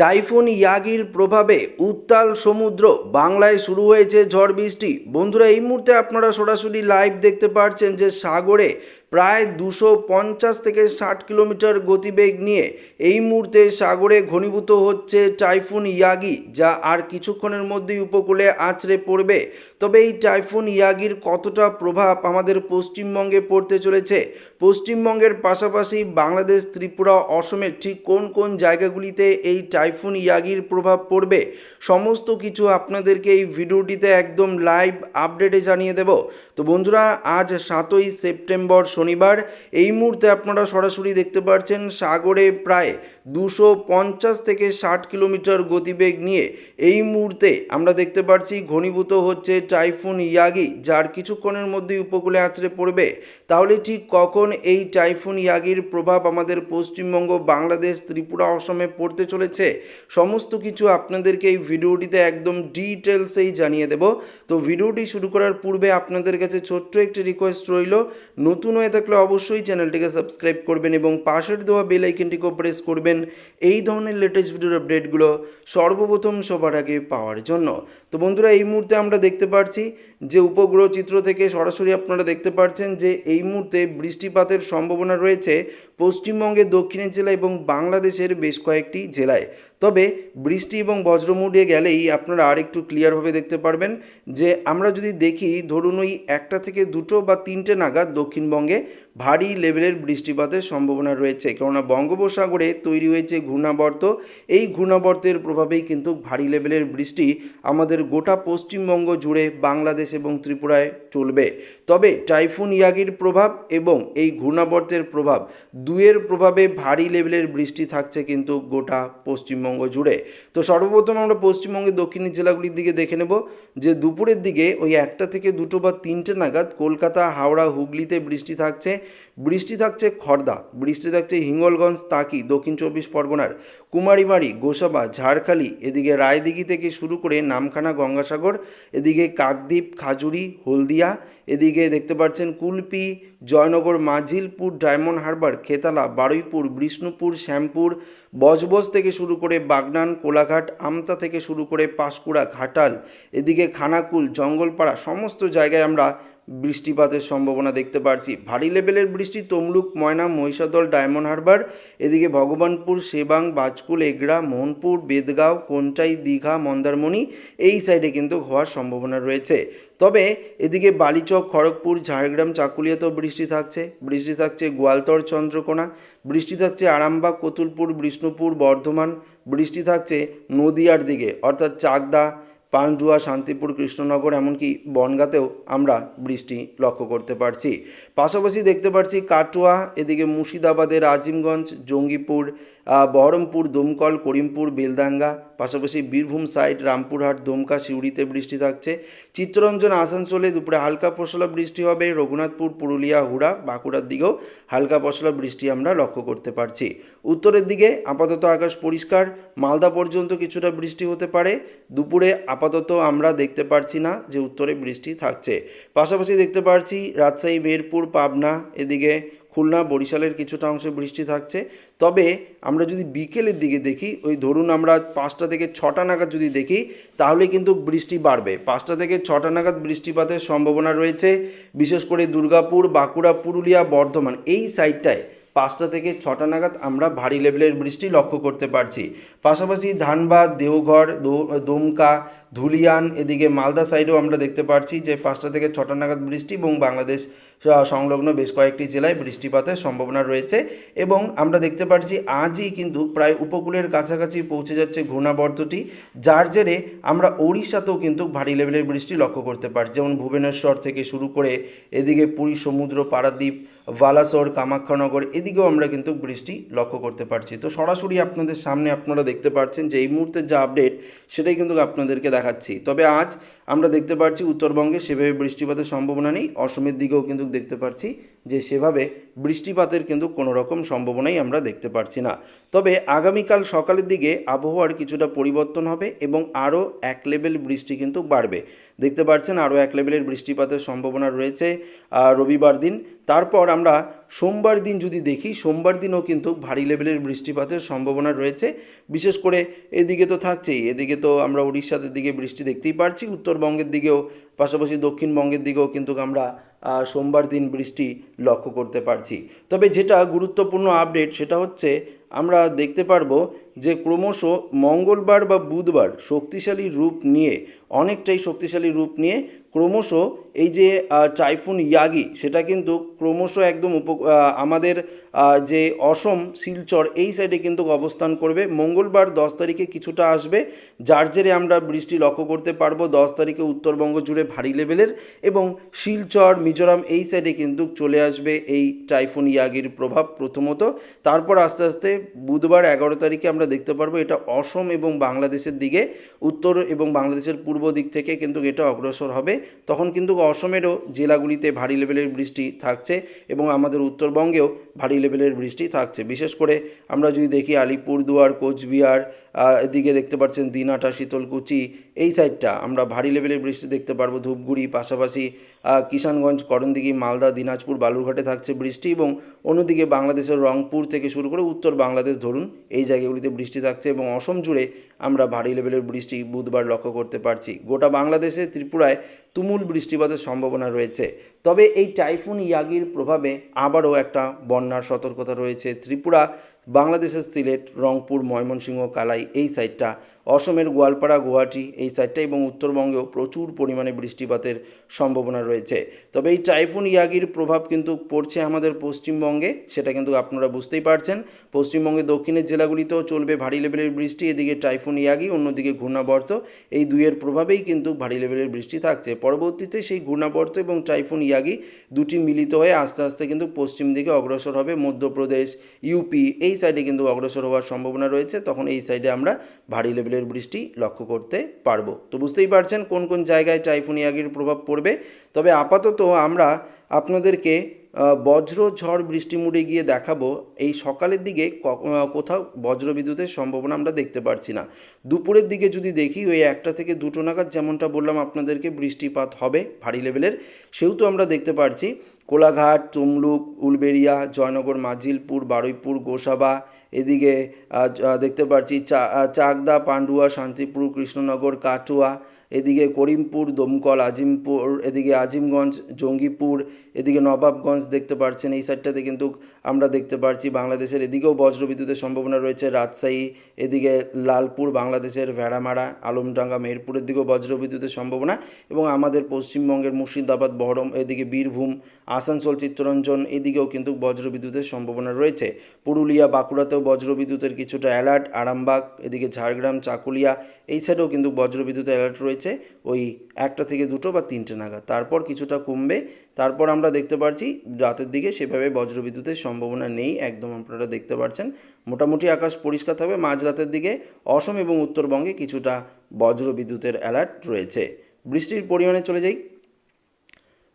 Typhoon ইয়াগির প্রভাবে উত্তাল সমুদ্র। বাংলায় শুরু হয়েছে ঝড় বৃষ্টি। বন্ধুরা, এই মুহূর্তে আপনারা সরাসরি লাইভ দেখতে পাচ্ছেন যে সাগরে প্রায় দুশো পঞ্চাশ থেকে ষাট কিলোমিটার গতিবেগ নিয়ে এই মুহূর্তে সাগরে ঘনীভূত হচ্ছে টাইফুন ইয়াগি, যা আর কিছুক্ষণের মধ্যেই উপকূলে আছড়ে পড়বে। তবে এই টাইফুন ইয়াগির কতটা প্রভাব আমাদের পশ্চিমবঙ্গে পড়তে চলেছে? পশ্চিমবঙ্গের পাশাপাশি বাংলাদেশ, ত্রিপুরা, অসমের ঠিক কোন কোন জায়গাগুলিতে এই টাইফুন ইয়াগির প্রভাব পড়বে? সমস্ত কিছু আপনাদেরকে এই ভিডিওটিতে একদম লাইভ আপডেটে জানিয়ে দেব। তো বন্ধুরা, আজ সাতই সেপ্টেম্বর শনিবার। এই মুহূর্তে আপনারা সরাসরি দেখতে পাচ্ছেন সাগরে প্রায় দুশো পঞ্চাশ থেকে ষাট কিলোমিটার গতিবেগ নিয়ে এই মুহূর্তে আমরা দেখতে পাচ্ছি ঘনীভূত হচ্ছে টাইফুন ইয়াগি, যার কিছুক্ষণের মধ্যেই উপকূলে আছড়ে পড়বে। তাহলে ঠিক কখন এই টাইফুন ইয়াগির প্রভাব আমাদের পশ্চিমবঙ্গ, বাংলাদেশ, ত্রিপুরা অসমে পড়তে চলেছে? সমস্ত কিছু আপনাদেরকে এই ভিডিওটিতে একদম ডিটেলসেই জানিয়ে দেব। তো ভিডিওটি শুরু করার পূর্বে আপনাদের কাছে ছোট্ট একটি রিকোয়েস্ট রইল। নতুন হয়ে থাকলে অবশ্যই চ্যানেলটিকে সাবস্ক্রাইব করবেন এবং পাশের দেওয়া বেল আইকনটিকেও প্রেস করবেন। এই ধরনের লেটেস্ট ভিডিওর আপডেটগুলো সর্বপ্রথম সবার আগে পাওয়ার জন্য। তো বন্ধুরা, এই মুহূর্তে আমরা দেখতে পাচ্ছি যে উপগ্রহ চিত্র থেকে সরাসরি আপনারা দেখতে পাচ্ছেন যে এই মুহূর্তে বৃষ্টিপাতের সম্ভাবনা রয়েছে পশ্চিমবঙ্গের দক্ষিণের জেলা এবং বাংলাদেশের বেশ কয়েকটি জেলায়। তবে বৃষ্টি এবং বজ্রমুড়ে গেলেই আপনারা আর একটু ক্লিয়ারভাবে দেখতে পারবেন যে আমরা যদি দেখি, ধরুন ওই একটা থেকে দুটো বা তিনটে নাগাদ দক্ষিণবঙ্গে ভারী লেভেলের বৃষ্টিপাতের সম্ভাবনা রয়েছে। কেননা বঙ্গোপসাগরে তৈরি হয়েছে ঘূর্ণাবর্ত। এই ঘূর্ণাবর্তের প্রভাবেই কিন্তু ভারী লেভেলের বৃষ্টি আমাদের গোটা পশ্চিমবঙ্গ জুড়ে বাংলাদেশ এবং ত্রিপুরায় চলবে। তবে টাইফুন ইয়াগির প্রভাব এবং এই ঘূর্ণাবর্তের প্রভাব দুয়ের প্রভাবে ভারী লেভেলের বৃষ্টি থাকছে কিন্তু গোটা পশ্চিমবঙ্গ জুড়ে। তো সর্বপ্রথম আমরা পশ্চিমবঙ্গের দক্ষিণের জেলাগুলির দিকে দেখে নেব যে দুপুরের দিকে ওই একটা থেকে দুটো বা তিনটে নাগাদ কলকাতা, হাওড়া, হুগলিতে বৃষ্টি থাকছে। বৃষ্টি থাকছে খর্দা, বৃষ্টি থাকছে হিঙ্গলগঞ্জ, তাকি, দক্ষিণ চব্বিশ পরগনার কুমারীবাড়ি গোসাবা, ঝাড়খালি, এদিকে রায়দিঘি থেকে শুরু করে নামখানা, গঙ্গাসাগর, এদিকে কাকদ্বীপ, খাজুরি, হলদিয়া এদিকে দেখতে পাচ্ছেন কুলপি, জয়নগর, মাঝিলপুর, ডায়মন্ড হারবার, খেতালা, বারুইপুর, বিষ্ণুপুর, শ্যামপুর, বজবজ থেকে শুরু করে বাগনান, কোলাঘাট, আমতা থেকে শুরু করে পাঁশকুড়া, ঘাটাল, এদিকে খানাকুল, জঙ্গলপাড়া, সমস্ত জায়গায় আমরা বৃষ্টিপাতের সম্ভাবনা দেখতে পাচ্ছি ভারী লেভেলের বৃষ্টি তমলুক, ময়না, মহিষাদল, ডায়মন্ড হারবার, এদিকে ভগবানপুর, সেবাং, বাজকুল, এগড়া, মোহনপুর, বেদগাঁও, কোনটাই, দীঘা, মন্দারমণি, এই সাইডে কিন্তু হওয়ার সম্ভাবনা রয়েছে। তবে এদিকে বালিচক, খড়গপুর, ঝাড়গ্রাম, চাকুলিয়াতেও বৃষ্টি থাকছে। বৃষ্টি থাকছে গোয়ালতর, চন্দ্রকোনা। বৃষ্টি থাকছে আরামবাগ, কতুলপুর, বিষ্ণুপুর, বর্ধমান। বৃষ্টি থাকছে নদিয়ার দিকে, অর্থাৎ চাকদা, পান্ডুয়া, শান্তিপুর, কৃষ্ণনগর, এমনকি বনগাঁতেও আমরা বৃষ্টি লক্ষ্য করতে পারছি। পাশাপাশি দেখতে পাচ্ছি কাটোয়া, এদিকে মুর্শিদাবাদের আজিমগঞ্জ, জঙ্গিপুর বহরমপুর, দমকল, করিমপুর বেলদাঙ্গা পাশাপাশি বীরভূম সাইড, রামপুরহাট, দমকা সিউড়িতে বৃষ্টি থাকছে। চিত্তরঞ্জন, আসানসোলে দুপুরে হালকা পশলা বৃষ্টি হবে। রঘুনাথপুর, পুরুলিয়া, হুড়া, বাঁকুড়ার দিকেও হালকা পশলা বৃষ্টি আমরা লক্ষ্য করতে পারছি। উত্তরের দিকে আপাতত আকাশ পরিষ্কার। মালদা পর্যন্ত কিছুটা বৃষ্টি হতে পারে। দুপুরে আপাতত আমরা দেখতে পারছি না যে উত্তরে বৃষ্টি থাকছে। পাশাপাশি দেখতে পারছি রাজশাহী, মেহেরপুর, পাবনা, এদিকে খুলনা বরিশালের কিছুটা অংশে বৃষ্টি থাকছে। তবে আমরা যদি বিকেলের দিকে দেখি, ওই ধরুন আমরা পাঁচটা থেকে ছটা নাগাদ যদি দেখি, তাহলে কিন্তু বৃষ্টি বাড়বে। পাঁচটা থেকে ছটা নাগাদ বৃষ্টিপাতের সম্ভাবনা রয়েছে, বিশেষ করে দুর্গাপুর, বাঁকুড়া, পুরুলিয়া, বর্ধমান। এই সাইডটায় পাঁচটা থেকে ছটা নাগাদ আমরা ভারী লেভেলের বৃষ্টি লক্ষ্য করতে পারছি। পাশাপাশি ধানবাদ, দেওঘর দমকা, ধুলিয়ান, এদিকে মালদা সাইডেও আমরা দেখতে পারছি যে পাঁচটা থেকে ছটা নাগাদ বৃষ্টি এবং বাংলাদেশ সংলগ্ন বেশ কয়েকটি জেলায় বৃষ্টিপাতের সম্ভাবনা রয়েছে এবং আমরা দেখতে পাচ্ছি আজই কিন্তু প্রায় উপকূলের কাছাকাছি পৌঁছে যাচ্ছে ঘূর্ণাবর্তটি, যার জেরে আমরা ওড়িশাতেও কিন্তু ভারী লেভেলের বৃষ্টি লক্ষ্য করতে পারি যেমন ভুবনেশ্বর থেকে শুরু করে এদিকে পুরী, সমুদ্র, পারাদ্বীপ, বালাসোর, কামাখ্যানগর, এদিকেও আমরা কিন্তু বৃষ্টি লক্ষ্য করতে পারছি। তো সরাসরি আপনাদের সামনে আপনারা দেখতে পাচ্ছেন যে এই মুহূর্তের যা আপডেট সেটাই কিন্তু আপনাদেরকে দেখাচ্ছি। তবে আজ আমরা দেখতে পাচ্ছি উত্তরবঙ্গে সেভাবে বৃষ্টিপাতের সম্ভাবনা নেই। অসমের দিকেও কিন্তু দেখতে পাচ্ছি যে সেভাবে বৃষ্টিপাতের কিন্তু কোনো রকম সম্ভাবনাই আমরা দেখতে পারছি না। তবে আগামীকাল সকালের দিকে আবহাওয়ার কিছুটা পরিবর্তন হবে এবং আরও এক লেভেল বৃষ্টি কিন্তু বাড়বে। দেখতে পাচ্ছেন আরও এক লেভেলের বৃষ্টিপাতের সম্ভাবনা রয়েছে রবিবার দিন। তারপর আমরা সোমবার দিন যদি দেখি, সোমবার দিনও কিন্তু ভারী লেভেলের বৃষ্টিপাতের সম্ভাবনা রয়েছে। বিশেষ করে এদিকে তো থাকছেই। এদিকে তো আমরা উড়িষ্যাদের দিকে বৃষ্টি দেখতেই পারছি। উত্তরবঙ্গের দিকেও, পাশাপাশি দক্ষিণবঙ্গের দিকেও কিন্তু আমরা সোমবার দিন বৃষ্টি লক্ষ্য করতে পারছি। তবে যেটা গুরুত্বপূর্ণ আপডেট সেটা হচ্ছে, আমরা দেখতে পারব যে ক্রমশ মঙ্গলবার বা বুধবার শক্তিশালী রূপ নিয়ে, অনেকটাই শক্তিশালী রূপ নিয়ে ক্রমশ এই যে টাইফুন ইয়াগি, সেটা কিন্তু ক্রমশ একদম উপ আমাদের যে অসম, শিলচর, এই সাইডে কিন্তু অবস্থান করবে। মঙ্গলবার দশ তারিখে কিছুটা আসবে। যার জেরে আমরা বৃষ্টি লক্ষ্য করতে পারব। দশ তারিখে উত্তরবঙ্গ জুড়ে ভারী লেভেলের এবং শিলচর, মিজোরাম এই সাইডে কিন্তু চলে আসবে এই টাইফুন ইয়াগির প্রভাব প্রথমত। তারপর আস্তে আস্তে বুধবার এগারো তারিখে আমরা দেখতে পারব এটা অসম এবং বাংলাদেশের দিকে। উত্তর এবং বাংলাদেশের পূর্ব দিক থেকে কিন্তু এটা অগ্রসর হবে। তখন কিন্তু অসমেরও জেলাগুলিতে ভারী লেভেলের বৃষ্টি থাকছে এবং আমাদের উত্তরবঙ্গেও ভারী লেভেলের বৃষ্টি থাকছে। বিশেষ করে আমরা যদি দেখি আলিপুরদুয়ার কোচবিহার এদিকে দেখতে পাচ্ছেন দিনাটা শীতলকুচি, এই সাইডটা আমরা ভারী লেভেলের বৃষ্টি দেখতে পারব। ধূপগুড়ি, পাশাপাশি কিষানগঞ্জ, করণদিঘি, মালদা, দিনাজপুর, বালুরঘাটে থাকছে বৃষ্টি এবং অন্যদিকে বাংলাদেশের রংপুর থেকে শুরু করে উত্তর বাংলাদেশ ধরুন, এই জায়গাগুলিতে বৃষ্টি থাকছে এবং অসম জুড়ে আমরা ভারী লেভেলের বৃষ্টি বুধবার লক্ষ্য করতে পারছি। গোটা বাংলাদেশে ত্রিপুরায় তুমুল বৃষ্টিপাতের সম্ভাবনা রয়েছে। তবে এই টাইফুন ইয়াগির প্রভাবে আবারও একটা বন্যার সতর্কতা রয়েছে ত্রিপুরা, বাংলাদেশের সিলেট, রংপুর, ময়মনসিংহ, কালাই এই সাইডটা অসমের গোয়ালপাড়া, গুয়াহাটি এই সাইডটা এবং উত্তরবঙ্গেও প্রচুর পরিমাণে বৃষ্টিপাতের সম্ভাবনা রয়েছে। তবে এই টাইফুন ইয়াগির প্রভাব কিন্তু পড়ছে আমাদের পশ্চিমবঙ্গে, সেটা কিন্তু আপনারা বুঝতেই পারছেন। পশ্চিমবঙ্গের দক্ষিণের জেলাগুলিতেও চলবে ভারী লেভেলের বৃষ্টি, এদিকে টাইফুন ইয়াগি, অন্যদিকে ঘূর্ণাবর্ত। এই দুইয়ের প্রভাবেই কিন্তু ভারী লেভেলের বৃষ্টি থাকছে। পরবর্তীতে সেই ঘূর্ণাবর্ত এবং টাইফুন ইয়াগি দুটি মিলিত হয়ে আস্তে আস্তে কিন্তু পশ্চিম দিকে অগ্রসর হবে। মধ্যপ্রদেশ, ইউপি এই সাইডে কিন্তু অগ্রসর হওয়ার সম্ভাবনা রয়েছে। তখন এই সাইডে আমরা ভারী লেভেলের বৃষ্টি লক্ষ্য করতে পারব। তো বুঝতেই পারছেন কোন কোন জায়গায় টাইফুন ইয়াগির প্রভাব পড়বে। তবে আপাতত আমরা আপনাদেরকে বজ্র ঝড় বৃষ্টি মুড়ে গিয়ে দেখাবো। এই সকালের দিকে কোথাও বজ্র বিদ্যুতের সম্ভাবনা আমরা দেখতে পারছি না। দুপুরের দিকে যদি দেখি, ওই একটা থেকে দুটো নাগাদ যেমনটা বললাম আপনাদেরকে বৃষ্টিপাত হবে ভারী লেভেলের, সেহেতু আমরা দেখতে পারছি। কোলাঘাট, তমলুক, উলবেড়িয়া, জয়নগর, মাজিলপুর, বারুইপুর, গোসাবা এদিকে দেখতে পাচ্ছি চা চাকদা, পান্ডুয়া, শান্তিপুর, কৃষ্ণনগর, কাটুয়া, এদিকে করিমপুর, দমকল, আজিমপুর, এদিকে আজিমগঞ্জ, জঙ্গিপুর, এদিকে নবাবগঞ্জ দেখতে পাচ্ছেন এই সাইডটাতে কিন্তু আমরা দেখতে পারছি বাংলাদেশের এদিকেও বজ্রবিদ্যুতের সম্ভাবনা রয়েছে। রাজশাহী এদিকে লালপুর, বাংলাদেশের ভেড়ামারা, আলমডাঙ্গা, মেহেরপুরের দিকেও বজ্রবিদ্যুতের সম্ভাবনা এবং আমাদের পশ্চিমবঙ্গের মুর্শিদাবাদ, বহরম, এদিকে বীরভূম, আসানসোল, চিত্তরঞ্জন এদিকেও কিন্তু বজ্রবিদ্যুতের সম্ভাবনা রয়েছে। পুরুলিয়া, বাঁকুড়াতেও বজ্রবিদ্যুতের কিছুটা অ্যালার্ট আরামবাগ, এদিকে ঝাড়গ্রাম, চাকুলিয়া, এই সাইডেও কিন্তু বজ্রবিদ্যুতের অ্যালার্ট রয়েছে। ওই একটা থেকে দুটো বা তিনটে নাগাদ। তারপর কিছুটা কমবে। তারপর আমরা দেখতে পাচ্ছি রাতের দিকে সেভাবে বজ্রবিদ্যুতের সম্ভাবনা নেই, একদম আপনারা দেখতে পাচ্ছেন মোটামুটি আকাশ পরিষ্কার থাকবে, মাঝরাতের দিকে অসম এবং উত্তরবঙ্গে কিছুটা বজ্রবিদ্যুতের অ্যালার্ট রয়েছে। বৃষ্টির পরিমাণে চলে যাই।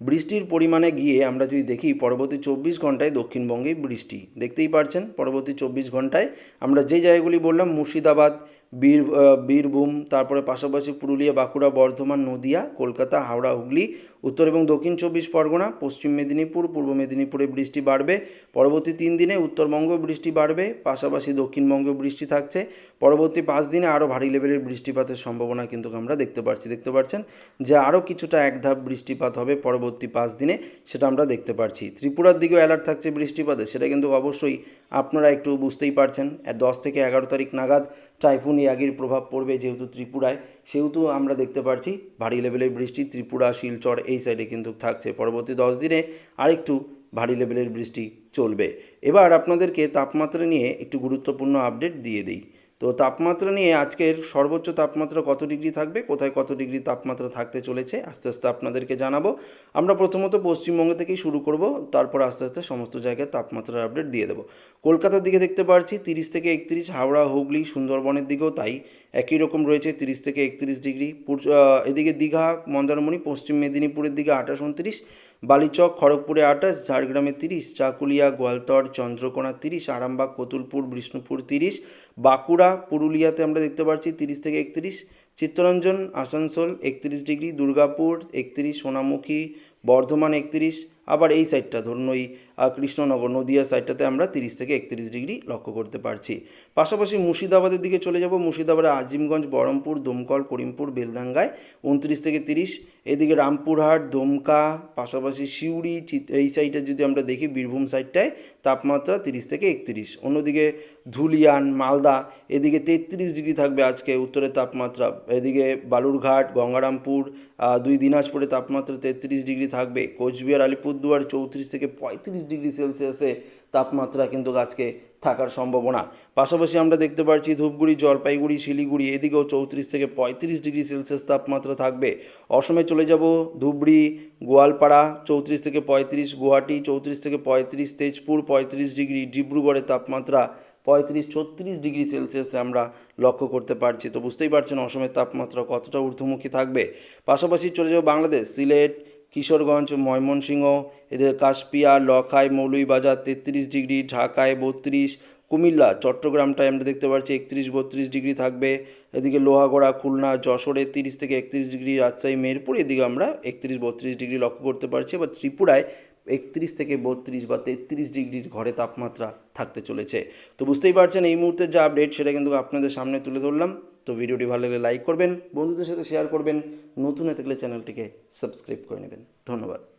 বৃষ্টির পরিমাণে গিয়ে আমরা যদি দেখি, পরবর্তী চব্বিশ ঘন্টায় দক্ষিণবঙ্গে বৃষ্টি। দেখতেই পারছেন, পরবর্তী চব্বিশ ঘন্টায় আমরা যে জায়গাগুলি বললাম, মুর্শিদাবাদ বীর বীরভূম, তারপরে পাশাপাশি পুরুলিয়া, বাঁকুড়া, বর্ধমান, নদিয়া, কলকাতা, হাওড়া, হুগলি, উত্তর এবং দক্ষিণ চব্বিশ পরগনা, পশ্চিম মেদিনীপুর, পূর্ব মেদিনীপুরে বৃষ্টি বাড়বে, পরবর্তী তিন দিনে উত্তরবঙ্গ বৃষ্টি বাড়বে, পাশাপাশি দক্ষিণবঙ্গেও বৃষ্টি থাকছে, পরবর্তী পাঁচ দিনে আরও ভারী লেভেলের বৃষ্টিপাতের সম্ভাবনা কিন্তু আমরা দেখতে পাচ্ছি, দেখতে পাচ্ছেন যে আরও কিছুটা এক ধাপ বৃষ্টিপাত হবে পরবর্তী পাঁচ দিনে, সেটা আমরা দেখতে পাচ্ছি। ত্রিপুরার দিকেও অ্যালার্ট থাকছে বৃষ্টিপাতে, সেটা কিন্তু অবশ্যই আপনারা একটু বুঝতেই পারছেন দশ থেকে এগারো তারিখ নাগাদ টাইফুন, ইয়াগির প্রভাব পড়বে যেহেতু ত্রিপুরায়, সেহেতু আমরা দেখতে পাচ্ছি ভারী লেভেলের বৃষ্টি ত্রিপুরা, শিলচর এই সাইডে কিন্তু থাকছে। পরবর্তী দশ দিনে আরেকটু ভারী লেভেলের বৃষ্টি চলবে। এবার আপনাদেরকে তাপমাত্রা নিয়ে একটু গুরুত্বপূর্ণ আপডেট দিয়ে দিই। তো তাপমাত্রা নিয়ে আজকের সর্বোচ্চ তাপমাত্রা কত ডিগ্রি থাকবে? কোথায় কত ডিগ্রি তাপমাত্রা থাকতে চলেছে? আস্তে আস্তে আপনাদেরকে জানাব। আমরা প্রথমত পশ্চিমবঙ্গ থেকেই শুরু করব, তারপর আস্তে আস্তে সমস্ত জায়গায় তাপমাত্রার আপডেট দিয়ে দেবো। কলকাতার দিকে দেখতে পাচ্ছি তিরিশ থেকে একত্রিশ, হাওড়া, হুগলি, সুন্দরবনের দিকেও তাই। একই রকম রয়েছে তিরিশ থেকে একত্রিশ ডিগ্রি। এদিকে দীঘা, মন্দারমণি, পশ্চিম মেদিনীপুরের দিকে আঠাশ উনত্রিশ, বালিচক, খড়গপুরে আঠাশ, ঝাড়গ্রামে তিরিশ, চাকুলিয়া, গোয়ালতর, চন্দ্রকোনা তিরিশ, আরামবাগ, কতুলপুর, বিষ্ণুপুর তিরিশ, বাঁকুড়া, পুরুলিয়াতে আমরা দেখতে পাচ্ছি তিরিশ থেকে একত্রিশ, চিত্তরঞ্জন, আসানসোল একত্রিশ ডিগ্রি, দুর্গাপুর একত্রিশ, সোনামুখী, বর্ধমান একত্রিশ, আবার এই সাইডটা ধরুন ওই কৃষ্ণনগর নদিয়া সাইডটাতে আমরা তিরিশ থেকে একত্রিশ ডিগ্রি লক্ষ্য করতে পারছি। পাশাপাশি মুর্শিদাবাদের দিকে চলে যাব। মুর্শিদাবাদে আজিমগঞ্জ, বহরমপুর, দমকল, করিমপুর বেলদাঙ্গায় উনত্রিশ থেকে তিরিশ এদিকে রামপুরহাট, দমকা, পাশাপাশি সিউড়ি এই সাইডে যদি আমরা দেখি বীরভূম সাইডটায় তাপমাত্রা তিরিশ থেকে একত্রিশ। অন্যদিকে ধুলিয়ান, মালদা, এদিকে তেত্রিশ ডিগ্রি থাকবে আজকে উত্তরের তাপমাত্রা। এদিকে বালুরঘাট, গঙ্গারামপুর দুই দিনাজপুরে তাপমাত্রা তেত্রিশ ডিগ্রি থাকবে। কোচবিহার, আলিপুরদুয়ার চৌত্রিশ থেকে পঁয়ত্রিশ ডিগ্রি সেলসিয়াসে তাপমাত্রা কিন্তু আজকে থাকার সম্ভাবনা। পাশাপাশি আমরা দেখতে পাচ্ছি ধূপগুড়ি, জলপাইগুড়ি, শিলিগুড়ি, এদিকেও চৌত্রিশ থেকে পঁয়ত্রিশ ডিগ্রি সেলসিয়াস তাপমাত্রা থাকবে। অসমে চলে যাব ধুবড়ি গোয়ালপাড়া, চৌত্রিশ থেকে পঁয়ত্রিশ, গুয়াহাটি, চৌত্রিশ থেকে পঁয়ত্রিশ, তেজপুর, পঁয়ত্রিশ ডিগ্রি ডিব্রুগড়ের তাপমাত্রা পঁয়ত্রিশ, ছত্রিশ ডিগ্রি সেলসিয়াসে আমরা লক্ষ্য করতে পারছি। তো বুঝতেই পারছেন, অসমের তাপমাত্রা কতটা ঊর্ধ্বমুখী থাকবে। পাশাপাশি চলে যাব বাংলাদেশ, সিলেট কিশোরগঞ্জ, ময়মনসিংহ, এদের কাশপিয়া, লখাই মৌলুইবাজার তেত্রিশ ডিগ্রি, ঢাকায় বত্রিশ, কুমিল্লা চট্টগ্রামটায় আমরা দেখতে পাচ্ছি একত্রিশ, বত্রিশ ডিগ্রি থাকবে। এদিকে লোহাগড়া, খুলনা, যশোরে তিরিশ থেকে একত্রিশ ডিগ্রি, রাজশাহী মেরপুর এদিকে আমরা একত্রিশ, বত্রিশ ডিগ্রি লক্ষ্য করতে পারছি এবার ত্রিপুরায় একত্রিশ থেকে বত্রিশ বা তেত্রিশ ডিগ্রির ঘরে তাপমাত্রা থাকতে চলেছে। তো বুঝতেই পারছেন এই মুহূর্তে যা আপডেট সেটা কিন্তু আপনাদের সামনে তুলে ধরলাম। তো ভিডিওটি ভালো লাগলে লাইক করবেন, বন্ধুদের সাথে শেয়ার করবেন, নতুন হয়ে থাকলে চ্যানেলটিকে সাবস্ক্রাইব করে নেবেন। ধন্যবাদ।